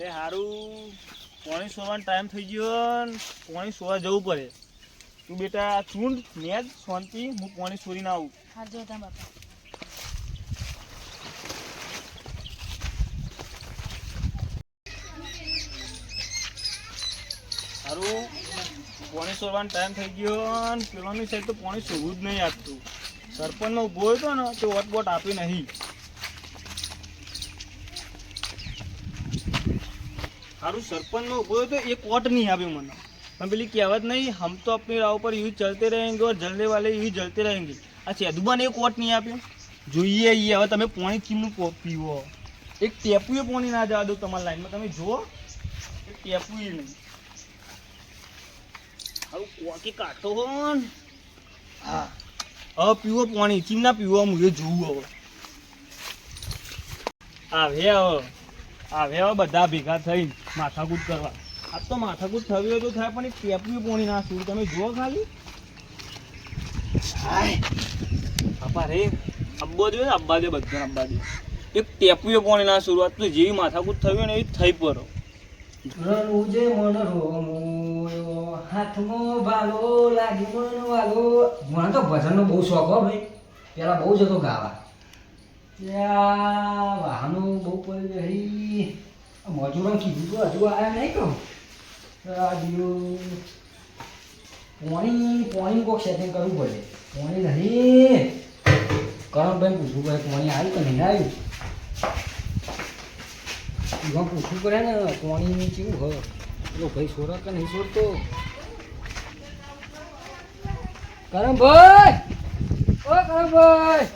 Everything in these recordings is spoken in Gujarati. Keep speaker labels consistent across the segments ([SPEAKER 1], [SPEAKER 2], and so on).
[SPEAKER 1] એટલે સારું પોણી સોવાનો ટાઈમ થઈ ગયો ને પોણી સોવા જવું પડે. તું બેટા ચૂંડ જ શાંતિ હું પોણી સોરીને આવું.
[SPEAKER 2] હા જો તા બાપા.
[SPEAKER 1] સારું પોણી સોવાનો ટાઈમ થઈ ગયો ને પેલોની સાઈડ તો પોણી સોવું જ નહીં આપતું. સરપંચનો ઊભો હતો ને તો વોટ બોટ આપી નહીં. સારું સરપંચનો ઊભો તો એ કોટ નહીં આવ્યું મને. પણ પેલી કહેવત નહીં, હમ તો આપણી રાહ પર યુદ્ધ ચલતે રહેંગે ઓર જલને વાલે યુદ્ધ ચલતે રહેંગે. આ સેદુબાને એ કોટ નહીં આપ્યો? જોઈએ એ હવે તમે પોણી ચીમનું પીવો. એક ટેપુએ પોણી ના જવા દો તમારી લાઈનમાં. તમે જુઓ, એક ટેપુએ નહીં. આવું કોકી કાઢો હો હા. હવે પીવો પાણી. ચીમના પીવો, હું એ જોવું હવે. આવે હવે. આવે હવે બધા ભેગા થઈ માથાકૂટ કરવા. આ તો માથાકૂટ થવી હોય તો થાય, પણ એક ટેપુએ પોણી ના સુર. તમે જુઓ ખાલી. બાપા રે અબ્બો જોઈએ ને અબ્બા દે બધા અબ્બા દે એક ટેપુએ પોણી ના શરૂઆત તો જેવી માથાકૂટ થવી ને એવી થઈ પડો.
[SPEAKER 3] રણું મન તો ભજનનો બહુ શોખ હો ભાઈ. પેલા બહુ જતો ગાવા. વાહનો બહુ પડી રહી. મજૂરો કીધું તો હજુ આવ્યા નહીં કહું. રાડિયો પોણી પોણી કોક સેટિંગ કરવું પડે. પોણી નહીં. કરણભાઈ પૂછવું પડે પોણી આવ્યું કે નહીં આવ્યું એમાં પૂછવું પડે ને, પાણીની કેવું હ? પેલો ભાઈ, સોરા કે નહીં સોરતો? કરમભાઈ કરમભાઈ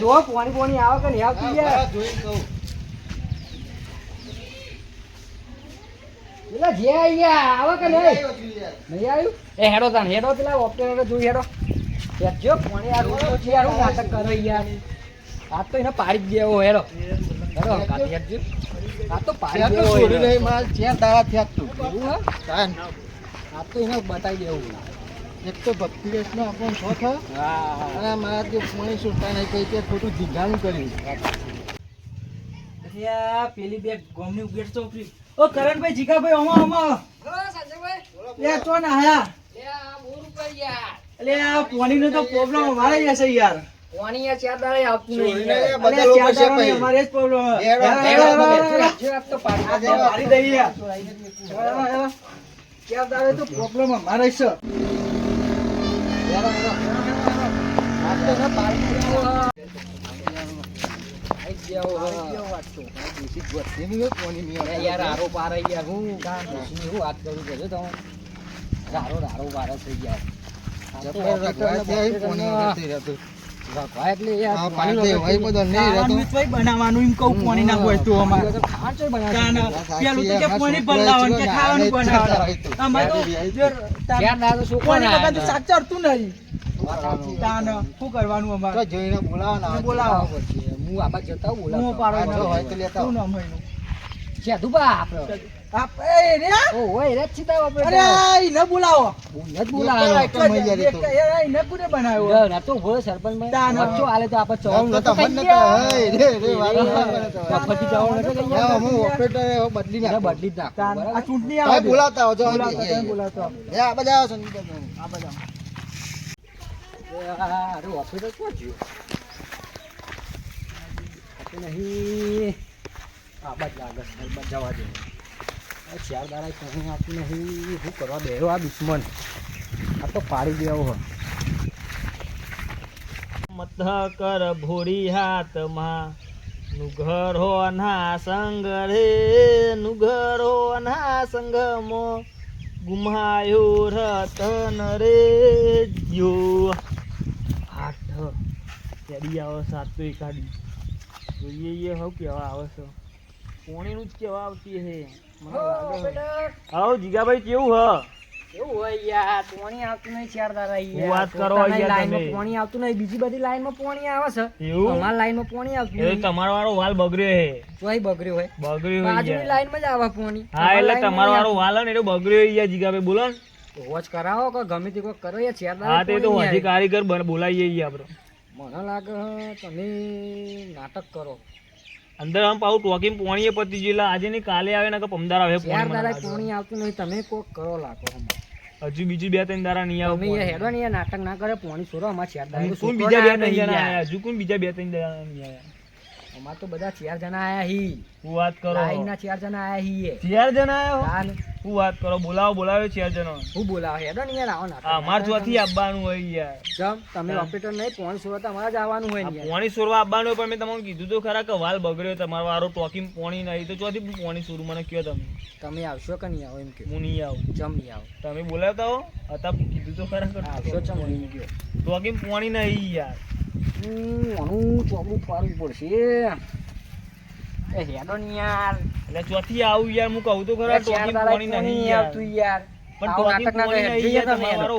[SPEAKER 3] જો પાણી પાણી આવે કે નહીં આવતું યાર. પેલા જે અહીંયા આવે કે નહીં? નહીં આવ્યું એ હેડો તાણ હેડો પેલા ઓપ્ટેનર જોઈ હેડો. જો પાણી આ રોજ છે યાર હું નાટક કરે યાર. આ તો એને પાડી જ દેવો હેડો. હેડો કાઢી આ તો પાડી દેવો હેડો. એવું હે? આ તો એને બતાવી દેવું.
[SPEAKER 4] એક તો ભક્તિ રેસનો આપણો શોખ અને મારા જે પોણી સુલતાન કઈ તે ખોટું ધીંગાણું કર્યું.
[SPEAKER 3] પછી આ પેલી બે ગોમની ઉગેટ ચોપડી. ઓ કરણભાઈ જીગાભાઈ ઓમા ઓમા. લે તો ના આયા. એટલે આ પાણીનો તો પ્રોબ્લેમ અમારે જ હશે યાર.
[SPEAKER 2] પાણી આ ચાર દાડે
[SPEAKER 4] આપતું
[SPEAKER 2] નહીં
[SPEAKER 4] બધા
[SPEAKER 3] ચાર
[SPEAKER 4] ભાઈ.
[SPEAKER 3] અમારે જ પ્રોબ્લેમ આ તો પાડી દઈએ. ચાર દાડે તો પ્રોબ્લેમ અમારે છે. બનાવવાનું એમ કહું પાણી ના હોય તો અમારે. પેલું તો કે પાણી ભરલાવાનું કે ખાવાનું બનાવવાનું અમારે તો પાણી વગર તો નહીં તાન શું કરવાનું અમારે
[SPEAKER 4] તો જોઈને બોલાવવાના આવે.
[SPEAKER 3] બોલાવો.
[SPEAKER 4] હું આમાં જતા
[SPEAKER 3] હું પાડો
[SPEAKER 4] હોય તો લેતા
[SPEAKER 3] શું
[SPEAKER 2] આપણો આપણે
[SPEAKER 3] બોલાવો
[SPEAKER 4] બોલાવો.
[SPEAKER 2] બોલાવો ના
[SPEAKER 3] તાન.
[SPEAKER 2] આપણે.
[SPEAKER 4] હે, ના
[SPEAKER 3] તાન. આવે છે.
[SPEAKER 4] બોલાવતા આવજો એ આ બધા આવો સંદીપભાઈ.
[SPEAKER 3] આ બધા.
[SPEAKER 2] નહીં જવા દે આ ચાર દાડા કહી આપતું નહીં. શું કરવા બેરો આ દુશ્મન? આ તો પાડી દેવો હોય
[SPEAKER 1] મત કર ભોળી હાથમાં. નુઘર હો અના સંગ રે નુઘર હો ના સંગમો. ગુમાયો રતન રે જો આઠ કેડી આવે સાતો એકાડી જોઈએ હવ કેવા આવે છે. જ કેવા આવતી હે. આવો જીગાભાઈ કેવું હ?
[SPEAKER 2] એવું હોય યાર પાણી આવતું નહીં ચાર દાડા
[SPEAKER 1] હું વાત કરો યાર તમે.
[SPEAKER 2] પાણી આવતું નહીં બીજી બધી લાઈનમાં પાણી આવે છે.
[SPEAKER 1] એવું?
[SPEAKER 2] અમારી લાઈનમાં પાણી આવતું નહીં
[SPEAKER 1] તમારો વાળો વાલ બગડ્યો હે.
[SPEAKER 2] બગડ્યું હોય.
[SPEAKER 1] બગડ્યો હોય
[SPEAKER 2] બાજુની
[SPEAKER 1] યાર.
[SPEAKER 2] લાઈનમાં જ આવે પાણી.
[SPEAKER 1] હા એટલે તમારો વાળો વાલ ને એટલે બગડ્યો યાર જીગાભાઈ બોલો ને.
[SPEAKER 2] વોચ કરાવો કે ગમે તે કોઈ કરો યાર ચાર દાડા
[SPEAKER 1] હા તે તો હજી કારીગર બન- બોલાવીએ આપણે
[SPEAKER 2] મને લાગે તમે નાટક કરો.
[SPEAKER 1] અંદર આમ પાઉ ટોકીમ પોણીએ પતી ગયું આજે નહીં કાલે આવે ને કે પમદાર આવે પોણી મને
[SPEAKER 3] પોણી આવતું નહીં તમે કોક કરો લાગો હમ.
[SPEAKER 1] હજુ બીજું બે ત્રણ દારા નહીં આવે
[SPEAKER 3] તમે. હેડો ને નાટક ના કરે પોણી છોરો અમાર ચાર દારા
[SPEAKER 1] કોણ બીજા બે ત્રણ જણા આયા હજુ કોણ બીજા બે ત્રણ દારા નહીં આયા
[SPEAKER 3] અમાર તો બધા ચાર જણા આયા હી.
[SPEAKER 1] હું વાત કરો.
[SPEAKER 3] લાઈન ના ચાર જણા આયા હી
[SPEAKER 1] ચાર જણા આયા
[SPEAKER 3] તાન
[SPEAKER 1] હું વાત કરો? બોલાવો બોલાવે છે જનો
[SPEAKER 3] હું બોલાવે હેડો ને યાર આવો ના
[SPEAKER 1] હા માર જોથી આવવાનું હોય યાર.
[SPEAKER 3] જમ તમે ઓપરેટર નહીં પોણી સુરવા તમારે જ આવવાનું હોય ને
[SPEAKER 1] પોણી સોરવા આવવાનું હોય પણ મેં તમને કીધું તો ખરા કે વાલ બગડ્યો તમારો વારો ટોકીમ પોણી નહીં. તો ચોથી પોણી સોરું મને કયો તમે.
[SPEAKER 3] તમે આવશો કે નહીં આવો એમ કે
[SPEAKER 1] હું નહીં આવું.
[SPEAKER 3] જમ નહીં આવું.
[SPEAKER 1] તમે બોલાવતા હો? હતા કીધું તો ખરા
[SPEAKER 3] આવશો ચમ નહીં ગયો
[SPEAKER 1] ટોકીમ પોણી નહીં યાર.
[SPEAKER 3] હું આનું ચોગું પડશે. એ હેડો ને યાર.
[SPEAKER 1] એટલે ચોથી આવું યાર હું કહું તો ખરા
[SPEAKER 3] એ ચાર
[SPEAKER 1] ટોકીમ
[SPEAKER 3] દાડા
[SPEAKER 1] પોણી
[SPEAKER 3] પોણી
[SPEAKER 1] નહીં
[SPEAKER 3] નહીં
[SPEAKER 1] યાર
[SPEAKER 3] આવતું યાર.
[SPEAKER 1] પણ
[SPEAKER 3] આવું
[SPEAKER 1] ટોકીમ
[SPEAKER 3] નાટક ના
[SPEAKER 1] પોણી
[SPEAKER 3] કરે,
[SPEAKER 1] નહીં યાર
[SPEAKER 3] તમે.
[SPEAKER 1] તમારો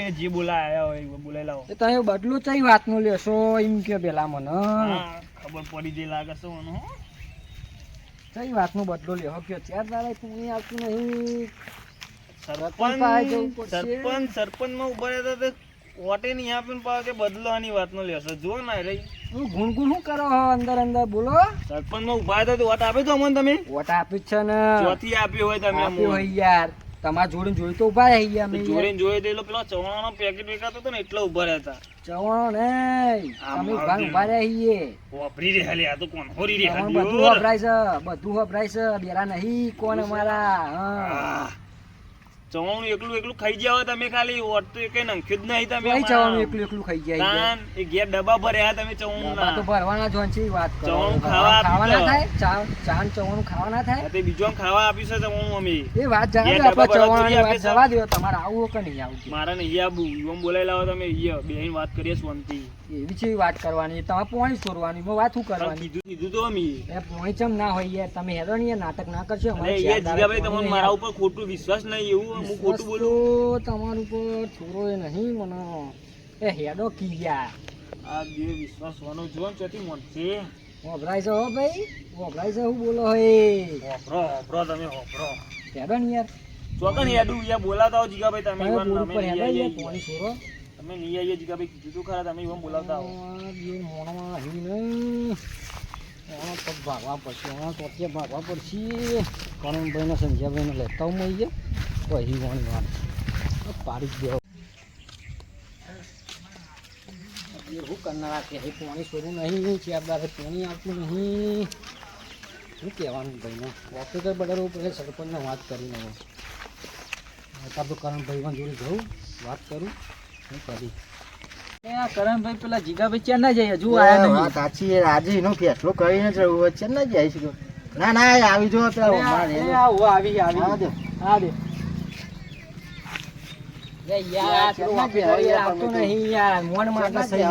[SPEAKER 1] એ જે બોલાયા હોય એ
[SPEAKER 3] બદલું ચઈ વાતનું લેશો એમ કે પેલા મને
[SPEAKER 1] ખબર પડી જાય લાગે છે મને
[SPEAKER 3] બદલો લેહો કયો ચાર દાડા આવતું નહીં.
[SPEAKER 1] સરપંચ. સરપંચ સરપંચમાં ઊભા રહેતા કોર્ટે નહીં આપીને પાછો કે બદલવાની વાત નો લેશો જો ના રહી
[SPEAKER 3] હું ગુણગુણ શું કરો હો? અંદર અંદર બોલો.
[SPEAKER 1] સરપંચમાં ઊભા હતા તો વાત આપે તો અમને તમે?
[SPEAKER 3] વોટ આપ્યું છે ને.
[SPEAKER 1] ચોથી આપ્યો હોય તમે
[SPEAKER 3] આપ્યું હોય યાર. તમારા જોડે જોઈ તો ઊભા રહી ગયા અમે
[SPEAKER 1] જોડે તો એટલો પેલો ચવાણાનો પેકેટ વેચાતો હતો ને એટલે ઊભા રહેતા.
[SPEAKER 3] ચવાણો નહીં
[SPEAKER 1] આ
[SPEAKER 3] ઊભા
[SPEAKER 1] દિલ.
[SPEAKER 3] ઊભા રહીએ.
[SPEAKER 1] વાપરી રે હાલી આ તો કોણ? હોરી રે
[SPEAKER 3] બધું વપરાય છે? બધું વપરાય છે? બેરા નહીં કોણ અમારા? હા.
[SPEAKER 1] ચવાણું એકલું એકલું ખાઈ ગયા હોય તમે ખાલી ઓટ તો કઈ નંખ્યું જ નહીં તમે
[SPEAKER 3] કોઈ ચવાણું એકલું એકલું ખાઈ જાય
[SPEAKER 1] કાન એ ઘેર ડબ્બા ભર્યા તમે ચવાણું
[SPEAKER 3] ના. તો ભરવાના જોન છે, વાત કરો.
[SPEAKER 1] ચવાણું ખાવા
[SPEAKER 3] ખાવા ના થાય? ચાન ચવાણું ખાવા ના થાય?
[SPEAKER 1] તે બીજો ખાવા આપી છે ચવાણું અમે.
[SPEAKER 3] એ વાત
[SPEAKER 1] જાણે
[SPEAKER 3] આપણે
[SPEAKER 1] ભરવા
[SPEAKER 3] વાત જવા દો તમારે આવું કે નહીં આવું
[SPEAKER 1] મારા નહીં આબુ યુવમ બોલાઈ લાવો તમે ઈ બેહીને વાત કરીએ શાંતિ.
[SPEAKER 3] એવી છે વાત કરવાની? તમે પોણી છોરવાની હું વાત શું કરવાની?
[SPEAKER 1] કીધું કીધું તો અમે.
[SPEAKER 3] એ પોણી ચમ ના હોય યાર તમે હેરો નાટક ના કરશો અમારે પોણી
[SPEAKER 1] તમને મારા ઉપર ખોટું વિશ્વાસ નહીં એવું હું ખોટું બોલું.
[SPEAKER 3] તમારા ઉપર છોરો એ નહીં મને. એ હેડો કી ગયા
[SPEAKER 1] આ બે વિશ્વાસ વાનો જો ને ચોથી મોટે
[SPEAKER 3] વપરાય છે હો ભાઈ. વપરાય છે હું બોલો હે.
[SPEAKER 1] હોપરો હોપરો તમે હોપરો
[SPEAKER 3] હેડો ને યાર.
[SPEAKER 1] ચોકન હેડું યાર બોલાવતા હો જીગાભાઈ તમે
[SPEAKER 3] તમે ઉપર
[SPEAKER 1] નહીં
[SPEAKER 3] હેડો યાર કોણ છોરો.
[SPEAKER 1] તમે નહીં આવીએ જીગાભાઈ કીધું ખરા તમે ઈવન બોલાવતા હો
[SPEAKER 3] મોણમાં અહીં આનો પગ ભાગવા પડશે આનો ટોટિયા ભાગવા પડશે. હું મળી તો અહીં વાણી પાડી જ દેવો. કરનારા કે અહીં પાણી છોડવું નહીં ચારદારે પાણી આવતું નહીં. શું કહેવાનું ભાઈને ઓફિસર બધારું પડે સરપંચને વાત કરીને હવે તો કરણભાઈ જોડે જવું વાત કરું, શું કરી? કરણભાઈ પેલા જીગાભાઈ જાય? હજુ
[SPEAKER 4] વાત સાચી છે, આજે એનો ફેસલો કરીને જ જાય છે. ના ના આવી જો. પેલા આવી
[SPEAKER 3] હા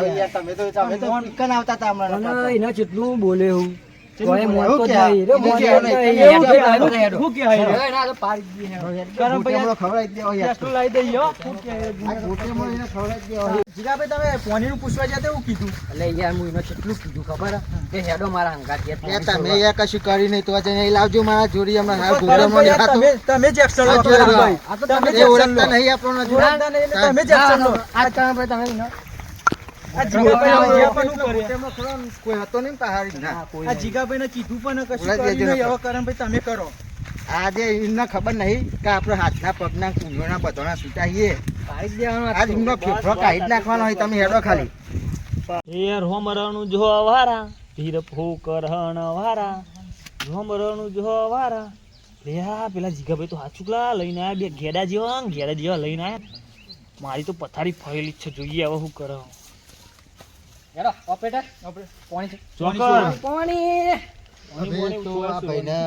[SPEAKER 3] દે
[SPEAKER 4] તમે તો? તમે તો. આવતા હતા હમણાં
[SPEAKER 3] બોલે હું. મોન તો રે, મોન.
[SPEAKER 4] એવું કે?
[SPEAKER 3] તો પાડી
[SPEAKER 4] દેવો યાર.
[SPEAKER 1] હો
[SPEAKER 4] એને દેવો.
[SPEAKER 1] જીગાભાઈ તમે પૂછવા જતા કીધું?
[SPEAKER 3] એટલે યાર હું એને કેટલું કીધું ખબર? હે? કે હેડો મારા
[SPEAKER 4] તમે યાર કશું કરી નહીં તો જઈને લાવજો મારા જોડી હમણાં. હા.
[SPEAKER 1] તમે જ એક્શન
[SPEAKER 4] આ
[SPEAKER 3] ભાઈ. આ તો તમે
[SPEAKER 4] ઓળખતા નહીં જ
[SPEAKER 3] લો. આ
[SPEAKER 4] કોઈ હતો નહીં પહાડી ના
[SPEAKER 1] આ જીગાભાઈને કીધું પણ કશું
[SPEAKER 4] બોલાવી
[SPEAKER 1] કર્યું
[SPEAKER 4] દેજો
[SPEAKER 1] નહીં.
[SPEAKER 4] નકર.
[SPEAKER 1] હવે કરણભાઈ તમે કરો.
[SPEAKER 4] આજે એમને ખબર નહીં કે આપણે હાથના પગના કુંભોના બધાના છૂટાઈએ
[SPEAKER 3] પાડી જ દેવાનું આ
[SPEAKER 4] આજ
[SPEAKER 3] તો.
[SPEAKER 4] એમનો ફેફડો કાઢી નાખવાનો હોય તમે હેડો ખાલી.
[SPEAKER 1] હેર હોમરણું જો વારા ધીર ફોકર વારા. હોમરણું જો વારા. લે આ પેલા જીગાભાઈ તો હાચુકલા લઈને આવ્યા. બે ઘેડા જેવા ઘેડા જેવા લઈને આવ્યા. મારી તો પથારી ફરેલી છે. જોઈએ હવે શું કરો
[SPEAKER 3] હેડો, ઓપરેટર. પોણી છે.
[SPEAKER 1] ચોકર
[SPEAKER 3] પોણી.
[SPEAKER 4] ભાઈને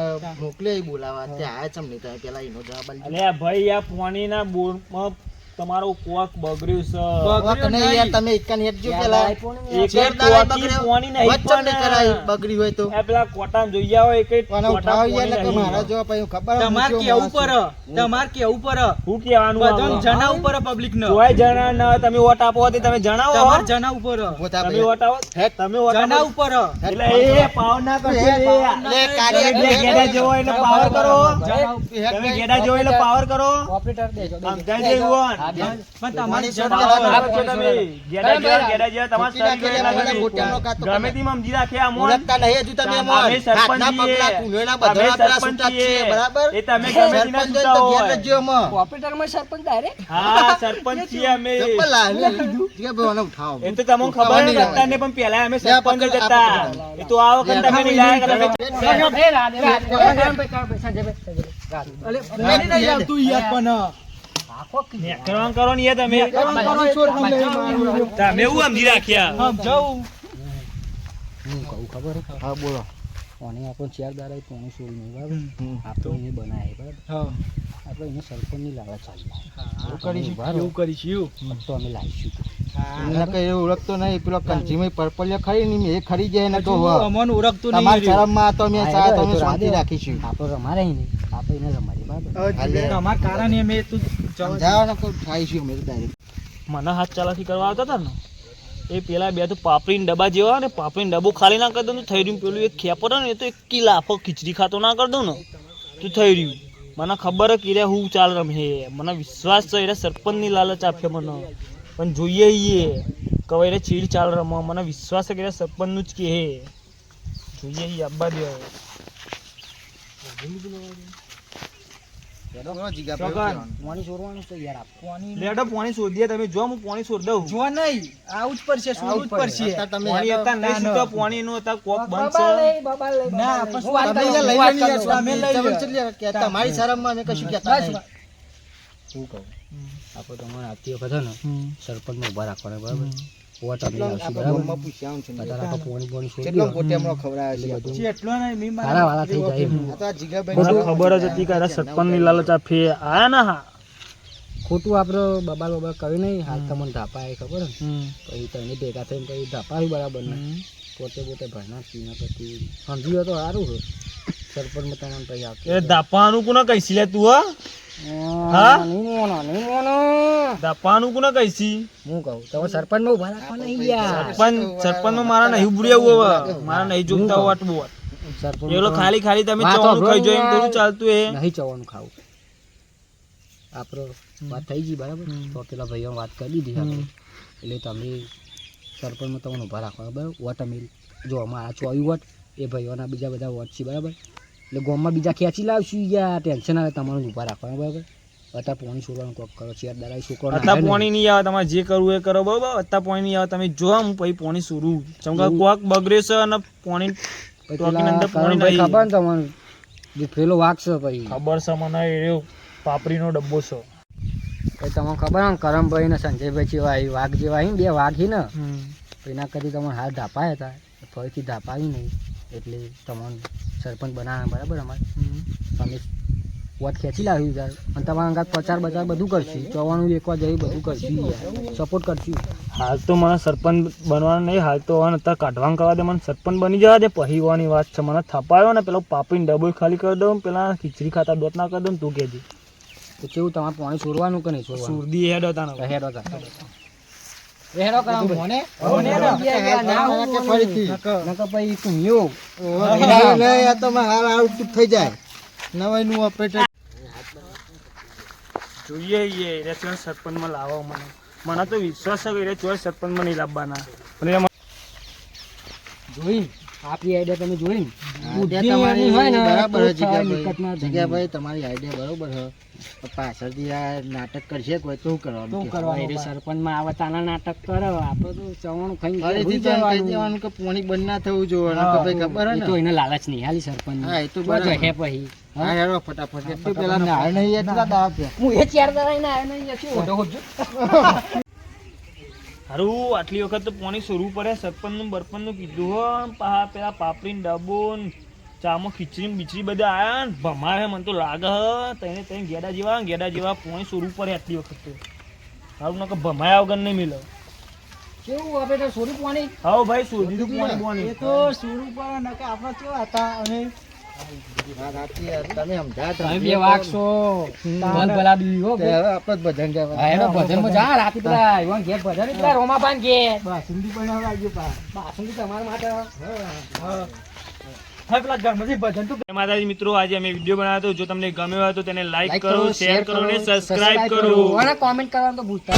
[SPEAKER 4] મોકલે બોલાવા ત્યાં આવે ચમ નહીં પેલા એનો જવાબ
[SPEAKER 1] ભાઈ આ પાણીના બોરમાં તમારો કોક બગડ્યું
[SPEAKER 4] છે. કોક નહીં યાર તમે એકાને હેડજો પેલા
[SPEAKER 1] એક
[SPEAKER 4] બગડ્યો.
[SPEAKER 1] પોણી નહીં? પણ.
[SPEAKER 4] કરાય બગડી હોય તો.
[SPEAKER 1] એ પેલા કોટામ જોઈયા હોય એક કોટા
[SPEAKER 4] ઉઠાવ યાર
[SPEAKER 1] કે
[SPEAKER 4] મારા જો પછી ખબર
[SPEAKER 5] તમાર
[SPEAKER 4] કે
[SPEAKER 5] કેવું
[SPEAKER 4] કેવો
[SPEAKER 5] પર?
[SPEAKER 4] માણસ
[SPEAKER 5] તમાર કે ઉપર
[SPEAKER 1] હું કહેવાનું આમાં?
[SPEAKER 5] જણા ઉપર પબ્લિક ન.
[SPEAKER 1] કોઈ જણા ન તમે વોટ આપો હતી તમે જણાવો.
[SPEAKER 5] તમાર જણા ઉપર.
[SPEAKER 1] તમે. વોટ આપો? તમે વોટ
[SPEAKER 5] જણા ઉપર.
[SPEAKER 1] એટલે એ પાવર ના કરજો
[SPEAKER 4] એ કાર્ય
[SPEAKER 1] ગેડા જો એટલે પાવર કરો. તમે ગેડા જો એટલે પાવર કરો.
[SPEAKER 3] ઓપરેટર દેજો.
[SPEAKER 1] સમજાય
[SPEAKER 3] બે-
[SPEAKER 5] પણ
[SPEAKER 4] પેલા
[SPEAKER 1] અમે સરપંચ
[SPEAKER 4] તો
[SPEAKER 1] તો હતા ને પણ પહેલા અમે સરપંચ જ હતા એ તો આ વખત તમે નહીં
[SPEAKER 5] પણ
[SPEAKER 1] નેકરવાનું કરો ને તમે
[SPEAKER 5] તમે
[SPEAKER 1] એવું સમજી રાખ્યા
[SPEAKER 5] આમ
[SPEAKER 3] હું કહું ખબર હા?
[SPEAKER 4] બોલો.
[SPEAKER 3] કોને આપણો ચાર દાડા પોણે સોળ નહીં બરાબર. આપણે એને બનાવે બરાબર? આપણે એને સરપંચની લાલચ ચાલી
[SPEAKER 5] એવું કરીશું કરીશું
[SPEAKER 3] તો અમે લાવીશું.
[SPEAKER 4] એને કઈ એવું ઓળખતો નહીં પેલો કંચીમાં પર્પલિયો ખરી ને એ ખરી જાય ને તો મન
[SPEAKER 5] અમને ઓળખતું નહીં.
[SPEAKER 4] શરમમાં તો અમે
[SPEAKER 3] એ.
[SPEAKER 4] શાંતિ રાખીશું.
[SPEAKER 3] આપણે રમારે નહીં. બરાબર.
[SPEAKER 5] કારણે મેં તું
[SPEAKER 4] સમજાવો ને.
[SPEAKER 1] મને હાથ ચાલાકી કરવા આવતા હતા ને. એ પેલા બે તો પાપડી ડબ્બા જેવા ને પાપડી ડબ્બો ખાલી ના કરી દઉં થઈ રહ્યું. પેલું એક ખેપર હોય ને એ તો એક કિલાફો ખીચડી ખાતો ના કરી દઉં ને તો થઈ રહ્યું. મને ખબર કે રે હું ચાલ રમે મને વિશ્વાસ છે એટલે સરપંચની લાલચ આપે મને. પણ જોઈએ એ કવે રે ચીડ ચાલ રમવા. મને વિશ્વાસ છે કે સરપંચનું જ કે જોઈએ ઈ આબ્બા દે લેડો પાણી શોધીએ તમે. જો હું પાણી શોધ દઉં.
[SPEAKER 5] જો નહીં આવું જ પડશે શું જ પડશે.
[SPEAKER 4] અત્યારે તમે
[SPEAKER 1] પાણી હતા નહીં સુતા પાણી નું. હતા કોક બંધ
[SPEAKER 3] બાબા
[SPEAKER 1] છે
[SPEAKER 3] લઈ, બાબા લઈ,
[SPEAKER 5] ના, પણ
[SPEAKER 4] તમારી શરમમાં અમે કશું કહેતા
[SPEAKER 3] શું કહું? આપણે તમારે આવતી વખતે ને. સરપંચને રાખવાના બરાબર?
[SPEAKER 1] ખબર જ હતી કે આ ની લાલચ આપે આયા ના હા.
[SPEAKER 3] ખોટું આપડે બબાલ બબાલ કર્યું નહીં. હાલ તમને ધાપા એ ખબર ને પછી તને ભેગા થઈને પછી ધાપાયું બરાબર ને પોતે પોતે ભણના પીના પછી સમજી તો સારું સરપંચમાં તમને પછી આવતું
[SPEAKER 1] એ દાપાનું કોને કહીશી લે તું હા? હા?
[SPEAKER 3] નહીં મોનો નહીં મોનો.
[SPEAKER 1] દાપાનું કોને કહીશી?
[SPEAKER 3] હું કહું તમે સરપંચમાં ઊભા રાખવા નહીં યાર
[SPEAKER 1] સરપંચ સરપંચમાં મારા નહીં ઉભર્યા હવે. મારા નહીં જોગતા બહુ
[SPEAKER 3] સરપંચ
[SPEAKER 1] એલો ખાલી ખાલી તમે ચવાનું ખાઈ જો એમ. થોડું ચાલતું એ
[SPEAKER 3] નહીં ચવાનું ખાવું. આપણો વાત થઈ ગઈ બરાબર? તો પેલા ભાઈઓ વાત કરી દીધી એટલે તમે સરપંચમાં તમને ઊભા રાખવા બરાબર? વોટ અમે જો અમારા ચોવી વોટ એ ભાઈઓના બીજા બધા વોટ છે બરાબર? એટલે ગામમાં બીજા ખેંચી લાવશું યાર ટેન્શન આવે તમારું ઊભા રાખવા રાખવાના બરાબર? અત્યારે પોણી છોડવાનું કોક કરો ચેર દાડા છોકરો
[SPEAKER 1] અત્યારે પોણી નહીં આવે તમારે જે કરવું એ કરો બરોબર? અત્યારે પોણી નહીં આવે તમે જો હું પછી પોણી છોડું. ચમકા કોક બગડે છે અને પોણી
[SPEAKER 3] ખબર ને તમારે જે પેલો વાઘ છે પછી.
[SPEAKER 1] ખબર છે મને એ પાપડીનો ડબ્બો છે.
[SPEAKER 3] એ તમને ખબર ને કરમભાઈ ને સંજયભાઈ જેવા વાઘ જેવા બે વાઘ ને એના કરી તમારે હાથ ધાપાયા હતા ફરીથી ધાપાવી નહીં. એટલે તમને સરપંચ બનાવ્યા બરાબર અમારે? તમે વોટ ખેંચી લાવ્યું યાર. અને તમારા અંગાત પ્રચાર બચાર બધું કરશું. ચોવાનું એકવાર જઈ બધું કરશું સપોર્ટ કરશું.
[SPEAKER 1] હાલ તો મને સરપંચ બનવાનું નહીં હાલ તો હવે અત્યારે કાઢવાનું કરવા દે. મને સરપંચ બની જવા દે. પહીવાની વાત છે. મને થપાયો ને પેલો પાપીને ડબલ ખાલી કરી દઉં પેલા ખીચડી ખાતા દોત ના કરી દઉં તું કહેજે
[SPEAKER 3] તો કેવું તમારે પાણી છોડવાનું કે નહીં છોડવાનું
[SPEAKER 1] સુરદી હેડ હતા
[SPEAKER 3] હેડ હેડો તા એ હેડો
[SPEAKER 4] મોને?
[SPEAKER 3] મોને ના, હું
[SPEAKER 4] કે ફરીથી?
[SPEAKER 3] નકર પછી તું યો
[SPEAKER 4] ઓહો, નહીં, નહીં, આ તો મારે હાલ આઉટપુટ થઈ જાય. નવાઈનું ઓપરેટર
[SPEAKER 1] જોઈએ એ રેસ્ટોરન્ટ સરપંચમાં લાવો મને. મને તો વિશ્વાસ છે કે એ સરપંચમાં નહીં લાવવાના.
[SPEAKER 3] જોઈ આપી આઈડિયા તમે જોઈ ને. બુદ્ધિ
[SPEAKER 4] તમારી
[SPEAKER 3] એની હોય ને
[SPEAKER 4] બરાબર
[SPEAKER 3] તો
[SPEAKER 4] છે
[SPEAKER 3] થાય,
[SPEAKER 4] જીગાભાઈ.
[SPEAKER 3] નિકટના ધણી.
[SPEAKER 4] જીગાભાઈ, તમારી આઈડિયા બરોબર છે પાછળથી આ નાટક કરશે કોઈ તો કરવાનું
[SPEAKER 3] કરવાનું એ સરપંચમાં આવે તાના નાટક કરો આપણે તો ચવાણું ખાઈને ઘેર
[SPEAKER 4] ફરીથી
[SPEAKER 3] હુઈ
[SPEAKER 4] તો એમ કહી
[SPEAKER 3] જવાનું.
[SPEAKER 4] કે પોણી બંધ ના થવું જોઈએ કે ખબર ને.
[SPEAKER 3] તો એને લાલચ નહીં હાલી સરપંચ
[SPEAKER 4] હા, એ તો
[SPEAKER 3] હે
[SPEAKER 4] બરાબર.
[SPEAKER 3] પછી.
[SPEAKER 4] હા? હેરો ફટાફટ એટલું પેલા નાળ નહીં એટલા દાવ
[SPEAKER 3] હું એ ચાર દાડા ને આવ્યો નહીં શું ઓઢો ઓઢો.
[SPEAKER 1] હારું આટલી વખત તો પોણી શરૂ પડે સરપંચનું બરપંચનું કીધું હો પેલા પાપડીને ડબો ને ચામાં ખીચડી બીચડી બધા આયા ને ભમાવે મને તો લાગે હ તઈને તઈને ગેડા જેવા ગેડા જેવા પાણી સોરવું પડે આટલી વખત તો. હારું નકર ભમાયા વગર નહીં મિલે.
[SPEAKER 3] કેવું આપણે તો સોરી પાણી?
[SPEAKER 1] હા ભાઈ શોધી દીધું પાણી પાણી
[SPEAKER 5] એ તો સુરું પર નકે આપણે કેવા હતા અને
[SPEAKER 4] હા. તમે સમજાત
[SPEAKER 3] વાગશો. ભલ ભલા હો
[SPEAKER 4] હવે આપણે ભજન.
[SPEAKER 3] હા એનો ભજનમાં જા રાતે પેલા યુવાન ઘેર. ભજન પેલા રોમાબાન ઘેર
[SPEAKER 5] બાસુંદી બનાવવા આવ્યો
[SPEAKER 3] બાસુંદી તમારા માટે
[SPEAKER 5] હવે.
[SPEAKER 1] માતાજી મિત્રો આજે અમે વીડિયો બનાવ્યો હતો. જો તમને ગમ્યો હોય તો તેને લાઈક કરો શેર કરો અને સબસ્ક્રાઇબ કરો.
[SPEAKER 3] અને કોમેન્ટ કરવાનું તો ભૂલતા